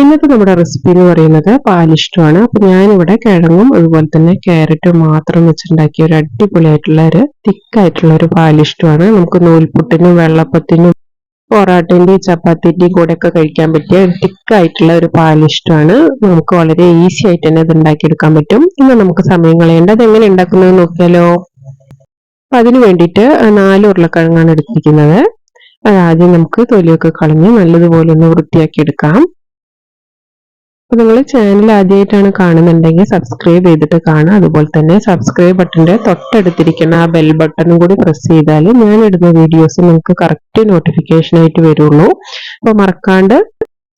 ഇന്നത്തെ നമ്മുടെ റെസിപ്പി എന്ന് പറയുന്നത് പാലിഷ്ടമാണ്. അപ്പൊ ഞാനിവിടെ കിഴങ്ങും അതുപോലെ തന്നെ ക്യാരറ്റും മാത്രം വെച്ചുണ്ടാക്കിയ ഒരു അടിപൊളിയായിട്ടുള്ള ഒരു തിക്കായിട്ടുള്ള ഒരു പാലിഷ്ടമാണ്. നമുക്ക് നൂൽപുട്ടിനും വെള്ളപ്പത്തിനും പൊറാട്ടിന്റെ ചപ്പാത്തിന്റെയും കൂടെ ഒക്കെ കഴിക്കാൻ പറ്റിയ തിക്കായിട്ടുള്ള ഒരു പാലിഷ്ടമാണ്. നമുക്ക് വളരെ ഈസി ആയിട്ട് തന്നെ ഇത് ഉണ്ടാക്കിയെടുക്കാൻ പറ്റും. ഇന്ന് നമുക്ക് സമയം കളയേണ്ട അത് എങ്ങനെ ഉണ്ടാക്കുന്നത് നോക്കിയാലോ? അപ്പൊ അതിന് വേണ്ടിയിട്ട് നാല് ഉരുളക്കിഴങ്ങാണ് എടുത്തിരിക്കുന്നത്. അത് ആദ്യം നമുക്ക് തൊലിയൊക്കെ കളഞ്ഞ് നല്ലതുപോലെ ഒന്ന് വൃത്തിയാക്കി എടുക്കാം അപ്പൊ നിങ്ങൾ ചാനൽ ആദ്യമായിട്ടാണ് കാണുന്നുണ്ടെങ്കിൽ സബ്സ്ക്രൈബ് ചെയ്തിട്ട് കാണുക. അതുപോലെ തന്നെ സബ്സ്ക്രൈബ് ബട്ടന്റെ തൊട്ടടുത്തിരിക്കുന്ന ആ ബെൽ ബട്ടണും കൂടി പ്രസ് ചെയ്താൽ ഞാൻ ഇടുന്ന വീഡിയോസ് നിങ്ങൾക്ക് കറക്റ്റ് നോട്ടിഫിക്കേഷൻ ആയിട്ട് വരുള്ളൂ. അപ്പൊ മറക്കാണ്ട്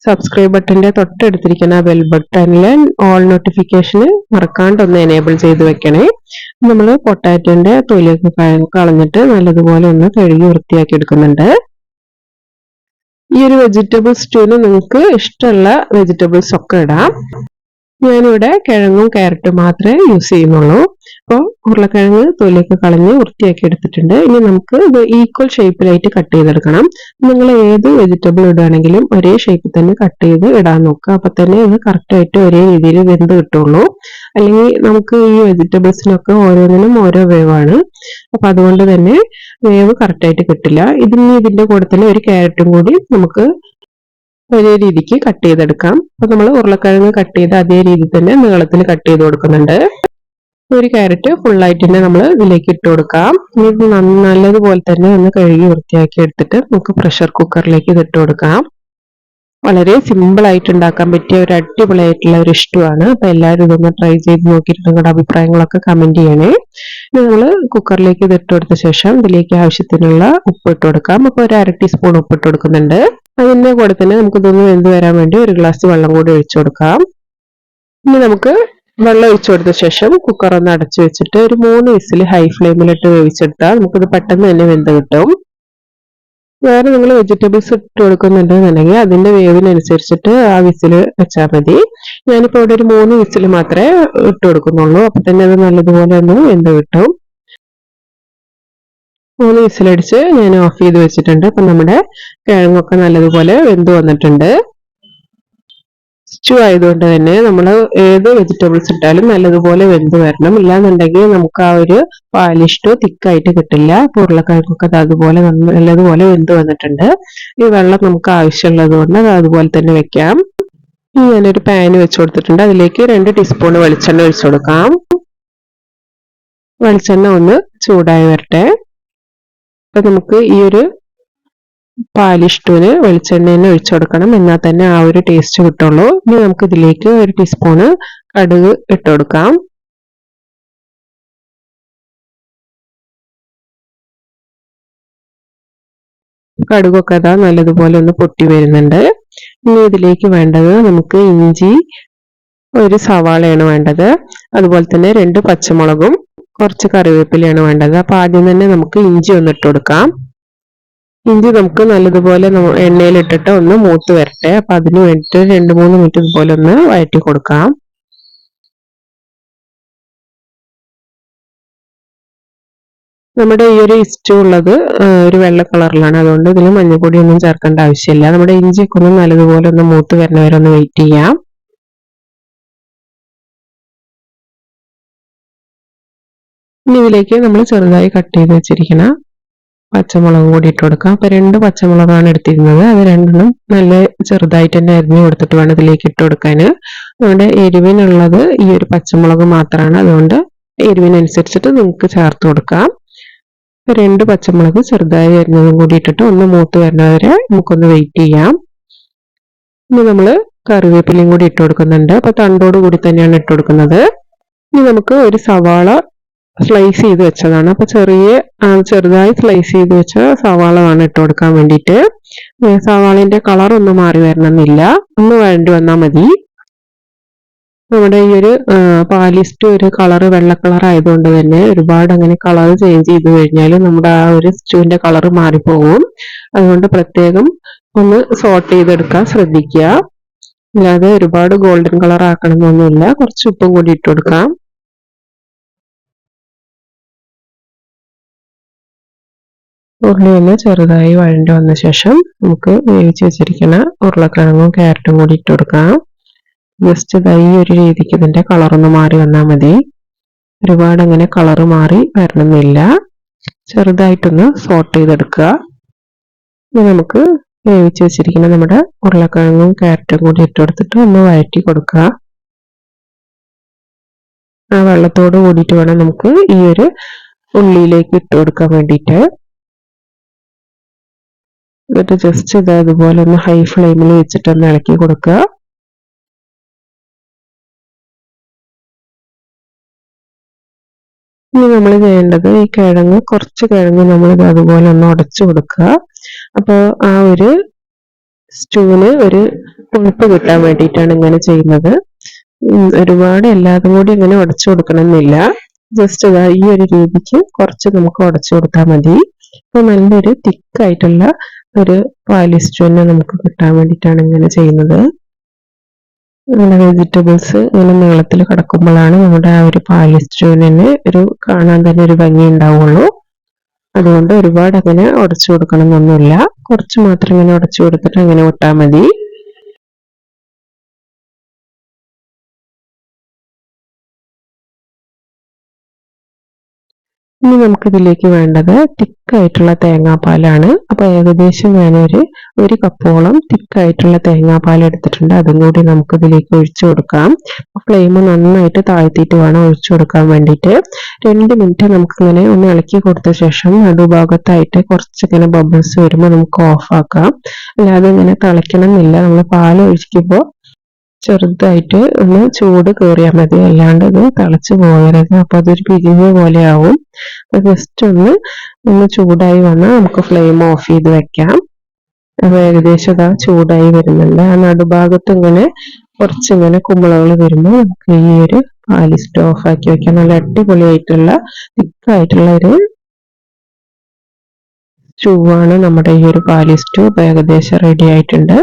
സബ്സ്ക്രൈബ് ബട്ടന്റെ തൊട്ടടുത്തിരിക്കുന്ന ആ ബെൽ ബട്ടണിൽ ഓൾ നോട്ടിഫിക്കേഷന് മറക്കാണ്ട് ഒന്ന് എനേബിൾ ചെയ്ത് വെക്കണേ. നമ്മൾ പൊട്ടാറ്റോന്റെ തൊലിയൊക്കെ കളഞ്ഞിട്ട് നല്ലതുപോലെ ഒന്ന് കഴുകി വൃത്തിയാക്കി എടുക്കുന്നുണ്ട്. ഈ ഒരു വെജിറ്റബിൾ സ്റ്റൂവിന് നിങ്ങൾക്ക് ഇഷ്ടമുള്ള വെജിറ്റബിൾസ് ഒക്കെ ഇടാം. ഞാനിവിടെ കിഴങ്ങും ക്യാരറ്റും മാത്രമേ യൂസ് ചെയ്യുന്നുള്ളൂ. അപ്പോൾ ഉരുളക്കിഴങ്ങ് തൊലിയൊക്കെ കളഞ്ഞ് വൃത്തിയാക്കി എടുത്തിട്ടുണ്ട്. ഇനി നമുക്ക് ഇത് ഈക്വൽ ഷേപ്പിലായിട്ട് കട്ട് ചെയ്തെടുക്കണം. നിങ്ങൾ ഏത് വെജിറ്റബിൾ ഇടുകയാണെങ്കിലും ഒരേ ഷേപ്പിൽ തന്നെ കട്ട് ചെയ്ത് ഇടാൻ നോക്കുക. അപ്പൊ തന്നെ ഇത് കറക്റ്റായിട്ട് ഒരേ രീതിയിൽ വെന്ത് കിട്ടുള്ളൂ. അല്ലെങ്കിൽ നമുക്ക് ഈ വെജിറ്റബിൾസിനൊക്കെ ഓരോന്നിനും ഓരോ വേവാണ്. അപ്പൊ അതുകൊണ്ട് തന്നെ വേവ് കറക്റ്റായിട്ട് കിട്ടില്ല. ഇതിന് ഇതിന്റെ കൂടെ തന്നെ ഒരു ക്യാരറ്റും കൂടി നമുക്ക് ഒരേ രീതിക്ക് കട്ട് ചെയ്തെടുക്കാം. അപ്പൊ നമ്മൾ ഉരുളക്കിഴങ്ങ് കട്ട് ചെയ്ത് അതേ രീതിയിൽ തന്നെ നീളത്തിൽ കട്ട് ചെയ്ത് കൊടുക്കുന്നുണ്ട്. ഒരു ക്യാരറ്റ് ഫുള്ളായിട്ട് തന്നെ നമ്മൾ ഇതിലേക്ക് ഇട്ട് കൊടുക്കാം. ഇത് നല്ലതുപോലെ തന്നെ ഒന്ന് കഴുകി വൃത്തിയാക്കി എടുത്തിട്ട് നമുക്ക് പ്രഷർ കുക്കറിലേക്ക് ഇത് ഇട്ട് കൊടുക്കാം. വളരെ സിമ്പിളായിട്ട് ഉണ്ടാക്കാൻ പറ്റിയ ഒരു അടിപൊളിയായിട്ടുള്ള ഒരു ഇഷ്ടമാണ്. അപ്പൊ എല്ലാവരും ഇതൊന്ന് ട്രൈ ചെയ്ത് നോക്കിയിട്ട് നിങ്ങളുടെ അഭിപ്രായങ്ങളൊക്കെ കമന്റ് ചെയ്യണേ. നമ്മൾ കുക്കറിലേക്ക് ഇത് ഇട്ട് കൊടുത്ത ശേഷം ഇതിലേക്ക് ആവശ്യത്തിനുള്ള ഉപ്പ് ഇട്ട് കൊടുക്കാം. അപ്പൊ ഒരു അര ടീസ്പൂൺ ഉപ്പ് ഇട്ട് കൊടുക്കുന്നുണ്ട്. അതിന്റെ കൂടെ തന്നെ നമുക്ക് ഇതൊന്ന് വെന്ത് വരാൻ വേണ്ടി ഒരു ഗ്ലാസ് വെള്ളം കൂടി ഒഴിച്ചു കൊടുക്കാം. ഇനി നമുക്ക് വെള്ളം ഒഴിച്ചു കൊടുത്ത ശേഷം കുക്കർ ഒന്ന് അടച്ചു വെച്ചിട്ട് ഒരു മൂന്ന് വിസിൽ ഹൈ ഫ്ലെയിമിലിട്ട് വേവിച്ചെടുത്താൽ നമുക്കിത് പെട്ടെന്ന് തന്നെ വെന്ത് കിട്ടും. വേറെ നിങ്ങൾ വെജിറ്റബിൾസ് ഇട്ട് കൊടുക്കുന്നുണ്ടെന്നുണ്ടെങ്കിൽ അതിന്റെ വേവിനനുസരിച്ചിട്ട് ആ വിസിൽ വെച്ചാൽ മതി. ഞാനിപ്പോ ഇവിടെ ഒരു മൂന്ന് വിസിൽ മാത്രമേ ഇട്ട് കൊടുക്കുന്നുള്ളൂ. അപ്പൊ തന്നെ അത് നല്ലതുപോലെ ഒന്ന് വെന്ത് കിട്ടും. മൂന്ന് വിസിലടിച്ച് ഞാൻ ഓഫ് ചെയ്ത് വെച്ചിട്ടുണ്ട്. അപ്പൊ നമ്മുടെ കിഴങ്ങൊക്കെ നല്ലതുപോലെ വെന്ത് വന്നിട്ടുണ്ട്. സ്റ്റു ആയതുകൊണ്ട് തന്നെ നമ്മൾ ഏത് വെജിറ്റബിൾസ് ഇട്ടാലും നല്ലതുപോലെ വെന്ത് വരണം. ഇല്ലാന്നുണ്ടെങ്കിൽ നമുക്ക് ആ ഒരു പാലിഷ്ടോ തിക്കായിട്ട് കിട്ടില്ല. ഉരുളക്കിഴങ്ങൊക്കെ അതുപോലെ നല്ലതുപോലെ വെന്ത് വന്നിട്ടുണ്ട്. ഈ വെള്ളം നമുക്ക് ആവശ്യമുള്ളത് കൊണ്ട് അത് അതുപോലെ തന്നെ വെക്കാം. ഞാനൊരു പാൻ വെച്ച് കൊടുത്തിട്ടുണ്ട്. അതിലേക്ക് രണ്ട് ടീസ്പൂൺ വെളിച്ചെണ്ണ ഒഴിച്ചു കൊടുക്കാം. വെളിച്ചെണ്ണ ഒന്ന് ചൂടായി വരട്ടെ. അപ്പൊ നമുക്ക് ഈ ഒരു പാലിഷ്ടൂന് വെളിച്ചെണ്ണ തന്നെ ഒഴിച്ചു കൊടുക്കണം. എന്നാൽ തന്നെ ആ ഒരു ടേസ്റ്റ് കിട്ടുള്ളൂ. ഇനി നമുക്ക് ഇതിലേക്ക് ഒരു ടീസ്പൂണ് കടുക് ഇട്ട് കൊടുക്കാം. കടുകൊക്കെ അതാ നല്ലതുപോലെ ഒന്ന് പൊട്ടി വരുന്നുണ്ട്. ഇനി ഇതിലേക്ക് വേണ്ടത് നമുക്ക് ഇഞ്ചി ഒരു സവാളയാണ് വേണ്ടത്. അതുപോലെ തന്നെ രണ്ട് പച്ചമുളകും കുറച്ച് കറിവേപ്പിലയാണ് വേണ്ടത്. അപ്പൊ ആദ്യം തന്നെ നമുക്ക് ഇഞ്ചി ഒന്ന് ഇട്ട് കൊടുക്കാം. ഇഞ്ചി നമുക്ക് നല്ലതുപോലെ എണ്ണയിലിട്ടിട്ട് ഒന്ന് മൂത്ത് വരട്ടെ. അപ്പൊ അതിന് വേണ്ടിയിട്ട് രണ്ട് മൂന്ന് മിനിറ്റ് ഇതുപോലെ ഒന്ന് വഴറ്റി കൊടുക്കാം. നമ്മുടെ ഈ ഒരു ഇസ്റ്റു ഉള്ളത് ഒരു വെള്ള കളറിലാണ്. അതുകൊണ്ട് ഇതിൽ മഞ്ഞൾപ്പൊടി ഒന്നും ചേർക്കേണ്ട ആവശ്യമില്ല. നമ്മുടെ ഇഞ്ചിയൊക്കെ ഒന്ന് നല്ലതുപോലെ ഒന്ന് മൂത്ത് വരുന്നവരെ ഒന്ന് വെയിറ്റ് ചെയ്യാം. ഇനി ഇതിലേക്ക് നമ്മൾ ചെറുതായി കട്ട് ചെയ്ത് വെച്ചിരിക്കുന്ന പച്ചമുളക് കൂടി ഇട്ട് കൊടുക്കാം. അപ്പൊ രണ്ട് പച്ചമുളകാണ് എടുത്തിരുന്നത്. അത് രണ്ടെണ്ണം നല്ല ചെറുതായിട്ട് തന്നെ അരിഞ്ഞു കൊടുത്തിട്ട് വേണം ഇതിലേക്ക് ഇട്ട് കൊടുക്കാൻ നമ്മുടെ എരിവിനുള്ളത് ഈ ഒരു പച്ചമുളക് മാത്രമാണ് അതുകൊണ്ട് എരിവിനനുസരിച്ചിട്ട് നിങ്ങൾക്ക് ചേർത്ത് കൊടുക്കാം. രണ്ട് പച്ചമുളക് ചെറുതായി അരിഞ്ഞതും കൂടി ഇട്ടിട്ട് ഒന്ന് മൂത്ത് വരുന്നവരെ നമുക്കൊന്ന് വെയിറ്റ് ചെയ്യാം. ഇനി നമ്മൾ കറിവേപ്പിലയും കൂടി ഇട്ട് കൊടുക്കുന്നുണ്ട്. അപ്പൊ തണ്ടോട് കൂടി തന്നെയാണ് ഇട്ട് കൊടുക്കുന്നത്. ഇനി നമുക്ക് ഒരു സവാള സ്ലൈസ് ചെയ്ത് വെച്ചതാണ്. അപ്പൊ ചെറിയ ചെറുതായി സ്ലൈസ് ചെയ്ത് വെച്ച സവാള വേണം ഇട്ട് കൊടുക്കാൻ വേണ്ടിയിട്ട്. സവാളിന്റെ കളർ ഒന്നും മാറി വരണമെന്നില്ല. ഒന്ന് വേണ്ടി വന്നാൽ മതി. നമ്മുടെ ഈ ഒരു പാലിസ്റ്റ് ഒരു കളർ വെള്ള കളർ ആയതുകൊണ്ട് തന്നെ ഒരുപാട് അങ്ങനെ കളർ ചേഞ്ച് ചെയ്ത് കഴിഞ്ഞാൽ നമ്മുടെ ആ ഒരു സ്റ്റൂവിന്റെ കളർ മാറിപ്പോകും അതുകൊണ്ട് പ്രത്യേകം ഒന്ന് സോർട്ട് ചെയ്തെടുക്കാൻ ശ്രദ്ധിക്കുക. അല്ലാതെ ഒരുപാട് ഗോൾഡൻ കളർ ആക്കണമെന്നൊന്നുമില്ല. കുറച്ച് ഉപ്പും കൂടി ഇട്ട് കൊടുക്കാം. ഉള്ളി ഒന്ന് ചെറുതായി വഴണ്ടി വന്ന ശേഷം നമുക്ക് വേവിച്ച് വെച്ചിരിക്കുന്ന ഉരുളക്കിഴങ്ങും ക്യാരറ്റും കൂടി ഇട്ട് കൊടുക്കാം. ജസ്റ്റ് ഇതായി ഒരു രീതിക്ക് ഇതിന്റെ കളറൊന്ന് മാറി വന്നാൽ മതി. ഒരുപാട് അങ്ങനെ കളറ് മാറി വരണമെന്നില്ല. ചെറുതായിട്ടൊന്ന് സോട്ട് ചെയ്തെടുക്കുക. ഇനി നമുക്ക് വേവിച്ച് വെച്ചിരിക്കുന്ന നമ്മുടെ ഉരുളക്കിഴങ്ങും ക്യാരറ്റും കൂടി ഇട്ട് കൊടുത്തിട്ട് ഒന്ന് വഴറ്റി കൊടുക്കുക. ആ വെള്ളത്തോട് കൂടിയിട്ട് വേണം നമുക്ക് ഈ ഒരു ഉള്ളിയിലേക്ക് ഇട്ട് കൊടുക്കാൻ വേണ്ടിയിട്ട്. എന്നിട്ട് ജസ്റ്റ് ഇത് അതുപോലെ ഒന്ന് ഹൈ ഫ്ലെയിമിൽ വെച്ചിട്ട് ഒന്ന് ഇളക്കി കൊടുക്കുക. ഇനി നമ്മൾ ചെയ്യേണ്ടത് ഈ കിഴങ്ങ് കുറച്ച് കിഴങ്ങ് നമ്മൾ ഇത് അതുപോലെ ഒന്ന് ഉടച്ചു കൊടുക്കുക. അപ്പോൾ ആ ഒരു സ്റ്റൂവിന് ഒരു പുളിപ്പ് കിട്ടാൻ വേണ്ടിയിട്ടാണ് ഇങ്ങനെ ചെയ്യുന്നത്. ഒരുപാട് എല്ലാതും കൂടി ഇങ്ങനെ ഉടച്ചു കൊടുക്കണമെന്നില്ല. ജസ്റ്റ് ഇതാ ഈ ഒരു രീതിക്ക് കുറച്ച് നമുക്ക് ഉടച്ചു കൊടുത്താൽ മതി. അപ്പൊ നല്ലൊരു തിക്കായിട്ടുള്ള ഒരു പാലിസ്റ്റു തന്നെ നമുക്ക് കിട്ടാൻ വേണ്ടിയിട്ടാണ് ഇങ്ങനെ ചെയ്യുന്നത്. അങ്ങനെ വെജിറ്റബിൾസ് ഇങ്ങനെ നീളത്തിൽ കിടക്കുമ്പോഴാണ് നമ്മുടെ ആ ഒരു പാലിസ്റ്റൂവിന് ഒരു കാണാൻ തന്നെ ഒരു ഭംഗി ഉണ്ടാവുള്ളൂ. അതുകൊണ്ട് ഒരുപാട് അങ്ങനെ ഉടച്ചു കൊടുക്കണം എന്നൊന്നുമില്ല കുറച്ച് മാത്രം ഇങ്ങനെ ഉടച്ചു കൊടുത്തിട്ട് അങ്ങനെ വിട്ടാൽ മതി. ഇനി നമുക്കിതിലേക്ക് വേണ്ടത് തിക്കായിട്ടുള്ള തേങ്ങാപ്പാലാണ്. അപ്പോൾ ഏകദേശം ഞാനൊരു ഒരു കപ്പോളം തിക്കായിട്ടുള്ള തേങ്ങാപ്പാൽ എടുത്തിട്ടുണ്ട്. അതും കൂടി നമുക്ക് ഇതിലേക്ക് ഒഴിച്ചു കൊടുക്കാം. ഫ്ലെയിം നന്നായിട്ട് താഴ്ത്തിയിട്ട് വേണം ഒഴിച്ചു കൊടുക്കാൻ വേണ്ടിയിട്ട്. രണ്ട് മിനിറ്റ് നമുക്കിങ്ങനെ ഒന്ന് ഇളക്കി കൊടുത്ത ശേഷം നടുഭാഗത്തായിട്ട് കുറച്ചിങ്ങനെ ബബിൾസ് വരുമ്പോൾ നമുക്ക് ഓഫ് ആക്കാം. അല്ലാതെ ഇങ്ങനെ തിളയ്ക്കണം എന്നില്ല നമ്മൾ പാൽ ഒഴിക്കുമ്പോൾ ചെറുതായിട്ട് ഒന്ന് ചൂട് കയറിയാൽ മതി. അല്ലാണ്ട് ഇത് തിളച്ച് പോകരുത്. അപ്പൊ അതൊരു പിരിഞ്ഞ പോലെ ആവും. ജസ്റ്റ് ഒന്ന് ഒന്ന് ചൂടായി വന്നാൽ നമുക്ക് ഫ്ലെയിം ഓഫ് ചെയ്ത് വെക്കാം. അപ്പൊ ഏകദേശം അതാ ചൂടായി വരുന്നുണ്ട്. ആ നടുഭാഗത്ത് ഇങ്ങനെ കുറച്ചിങ്ങനെ കുമ്പളകൾ വരുമ്പോൾ നമുക്ക് ഈ ഒരു പാലി സ്റ്റോഫ് ആക്കി വെക്കാം. നല്ല അടിപൊളിയായിട്ടുള്ള തിക്കായിട്ടുള്ള ഒരു സ്റ്റൂവാണ് നമ്മുടെ ഈ ഒരു പാലിസ്റ്റു ഏകദേശം റെഡി ആയിട്ടുണ്ട്.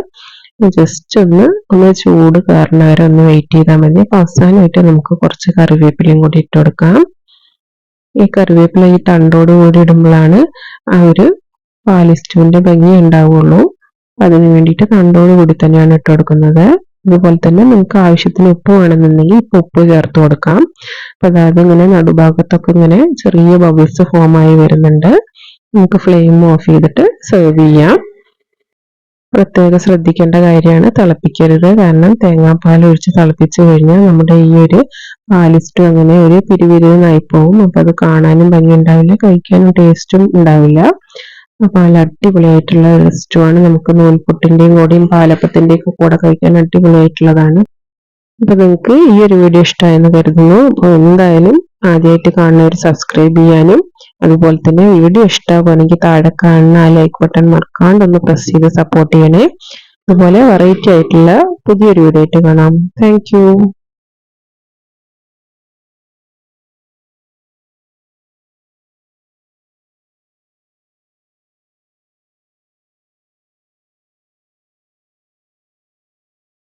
ജസ്റ്റ് ഒന്ന് ഒന്ന് ചൂട് കാരണം വരെ ഒന്ന് വെയിറ്റ് ചെയ്താൽ മതി. അപ്പൊ അവസാനമായിട്ട് നമുക്ക് കുറച്ച് കറിവേപ്പിലയും കൂടി ഇട്ട് കൊടുക്കാം. ഈ കറിവേപ്പില ഈ തണ്ടോട് കൂടി ഇടുമ്പോഴാണ് ആ ഒരു പാലിസ്റ്റുവിന്റെ ഭംഗി ഉണ്ടാവുള്ളൂ. അതിന് വേണ്ടിയിട്ട് തണ്ടോട് കൂടി തന്നെയാണ് ഇട്ട് കൊടുക്കുന്നത്. അതുപോലെ തന്നെ നമുക്ക് ആവശ്യത്തിന് ഉപ്പ് വേണമെന്നുണ്ടെങ്കിൽ ഇപ്പൊ ഉപ്പ് ചേർത്ത് കൊടുക്കാം. അപ്പൊ അതായത് ഇങ്ങനെ നടുഭാഗത്തൊക്കെ ഇങ്ങനെ ചെറിയ ബബിൾസ് ഫോം ആയി വരുന്നുണ്ട്. നമുക്ക് ഫ്ലെയിം ഓഫ് ചെയ്തിട്ട് സെർവ് ചെയ്യാം. പ്രത്യേകം ശ്രദ്ധിക്കേണ്ട കാര്യമാണ് തിളപ്പിക്കരുത്. കാരണം തേങ്ങാപ്പാൽ ഒഴിച്ച് തിളപ്പിച്ചു കഴിഞ്ഞാൽ നമ്മുടെ ഈ ഒരു പാലിസ്റ്റും അങ്ങനെ ഒരു പിരിവിരുന്നായി പോകും. അപ്പൊ അത് കാണാനും ഭംഗി ഉണ്ടാവില്ല കഴിക്കാനും ടേസ്റ്റും ഉണ്ടാവില്ല. അപ്പൊ നല്ല അടിപൊളിയായിട്ടുള്ള റെസ്റ്റുമാണ് നമുക്ക് നൂൽപുട്ടിന്റെയും കൂടെയും പാലപ്പത്തിന്റെയും ഒക്കെ കൂടെ കഴിക്കാൻ അടിപൊളിയായിട്ടുള്ളതാണ്. അപ്പൊ നിങ്ങൾക്ക് ഈ ഒരു വീഡിയോ ഇഷ്ടമായെന്ന് കരുതുന്നു. അപ്പൊ എന്തായാലും ആദ്യമായിട്ട് കാണുന്നവർ സബ്സ്ക്രൈബ് ചെയ്യാനും അതുപോലെ തന്നെ വീഡിയോ ഇഷ്ടമാകുകയാണെങ്കിൽ താഴെ കാണുന്ന ആ ലൈക്ക് ബട്ടൺ മറക്കാണ്ട് ഒന്ന് പ്രസ് ചെയ്ത് സപ്പോർട്ട് ചെയ്യണേ. അതുപോലെ വെറൈറ്റി ആയിട്ടുള്ള പുതിയൊരു വീഡിയോ ആയിട്ട് കാണാം. താങ്ക്